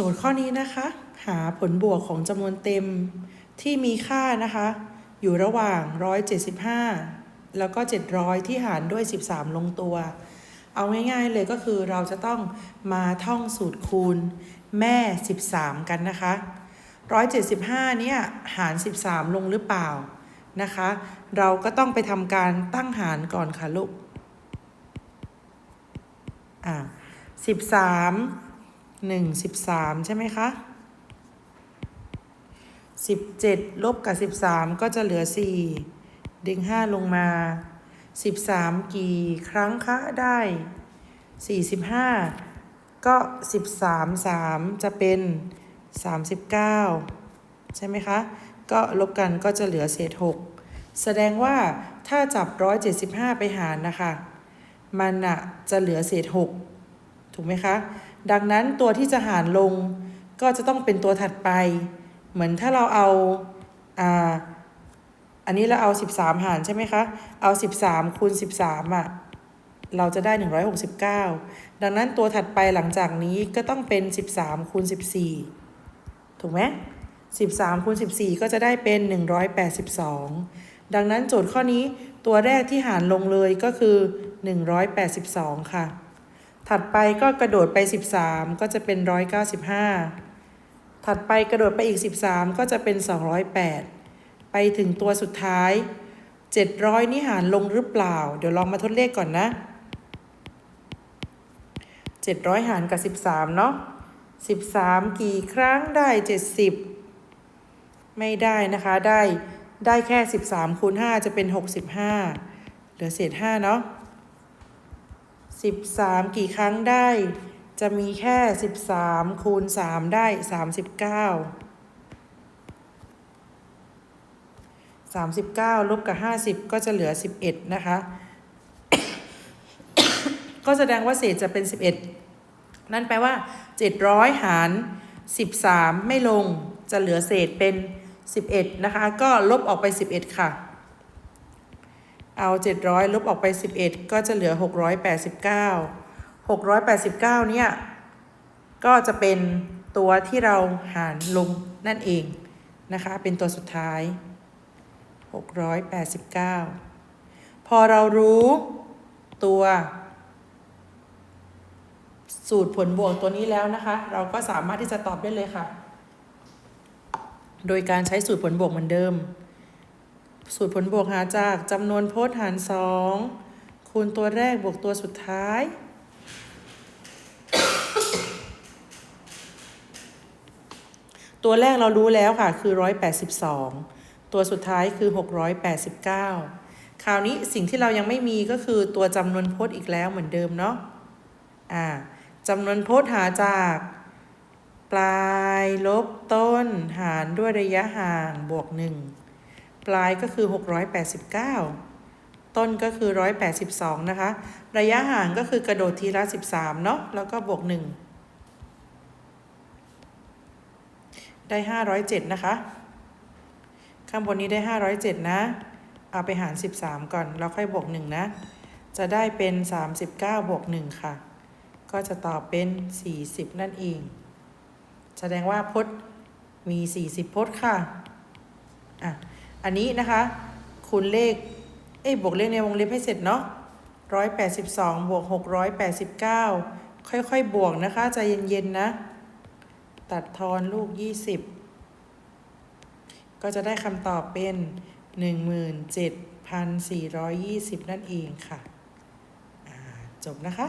จทย์ข้อนี้นะคะ หาผลบวกของจำนวนเต็มที่มีค่านะคะ อยู่ระหว่าง 175 แล้วก็ 700 ที่หารด้วย 13 ลงตัว เอาง่ายๆเลยก็คือเราจะต้องมาท่องสูตรคูณแม่ 13 กันนะคะ 175 เนี่ยหาร 13 ลงหรือเปล่านะคะ เราก็ต้องไปทำการตั้งหารก่อนค่ะลูกอ่า13 1 13ใช่ไหมคะ17ลบกับ13ก็จะเหลือ4ดึง5ลงมา13กี่ครั้งคะได้45ก็13 3จะเป็น39ใช่ไหมคะ ก็ลบกันก็จะเหลือเศษ6แสดงว่าถ้าจับ175ไปหารนะคะ มันอะจะเหลือเศษ6ถูกไหมคะ ดังนั้นตัวที่จะหารลงก็จะต้องเป็นตัวถัดไป เหมือนถ้าเราเอาอ่าอันนี้เราเอา 13 หารใช่ไหมคะ เอา 13คูณ13อะเราจะได้ 169 ดังนั้นตัวถัดไปหลังจากนี้ก็ต้องเป็น 13คูณ14 ถูกไหม13คูณ14 ก็จะได้เป็น 182 ดังนั้นโจทย์ข้อนี้ตัวแรกที่หารลงเลยก็คือ 182 ค่ะ ถัดไปก็กระโดดไป 13 ก็จะเป็น 195 ถัดไปกระโดดไปอีก 13 ก็จะเป็น 208 ไปถึงตัวสุดท้าย 700 นี่หารลงหรือเปล่า เดี๋ยวลองมาทดเลขก่อนนะ 700 หารกับ 13 เนาะ13 กี่ครั้งได้ 70 ไม่ได้นะคะได้ได้แค่ 13คูณ5จะเป็น 65 เหลือเศษ5เนาะ 13 กี่ครั้งได้ จะมีแค่ 13 คูณ 3 ได้ 39 39 ลบกับ 50 ก็จะเหลือ 11 นะคะ ก็แสดงว่าเศษจะเป็น 11 นั่นแปลว่า 700 หาร 13 ไม่ลงจะเหลือเศษเป็น 11 นะคะ ก็ลบออกไป 11 ค่ะ เอา 700 ลบออกไป 11 ก็จะเหลือ 689 689 เนี่ย ก็จะเป็นตัวที่เราหารลงนั่นเองนะคะ เป็นตัวสุดท้าย 689 พอเรารู้ตัว สูตรผลบวกตัวนี้แล้วนะคะ เราก็สามารถที่จะตอบได้เลยค่ะ โดยการใช้สูตรผลบวกเหมือนเดิม สูตรผลบวกหาจากจำนวนพจน์หาร2คูณตัวแรกบวกตัวสุดท้าย ตัวแรกเรารู้แล้วค่ะคือ 182 ตัวสุดท้ายคือ 689 คราวนี้สิ่งที่เรายังไม่มีก็คือตัวจำนวนพจน์อีกแล้วเหมือนเดิมเนาะอ่าจำนวนพจน์หาจาก ปลายลบต้น หารด้วยระยะห่างบวก1 ปลายก็คือ 689 ต้นก็คือ 182 นะคะ ระยะห่างก็คือกระโดดทีละ 13 เนาะแล้วก็บวก 1 ได้ 507 นะคะ ข้างบนนี้ได้ 507 นะ เอาไปหาร 13 ก่อน แล้วค่อยบวก 1 นะ จะได้เป็น 39 บวก 1 ค่ะ ก็จะตอบเป็น 40 นั่นเอง แสดงว่าพจน์มี 40 พจน์ค่ะ อะ อันนี้นะคะ คูณเลข เอ้ยบวกเลขในวงเล็บให้เสร็จเนาะ182บวก689ค่อยๆ บวกนะคะใจเย็นๆนะ ตัดทอนลูก20ก็จะได้คำตอบเป็น17,420นั่นเองค่ะ จบนะคะ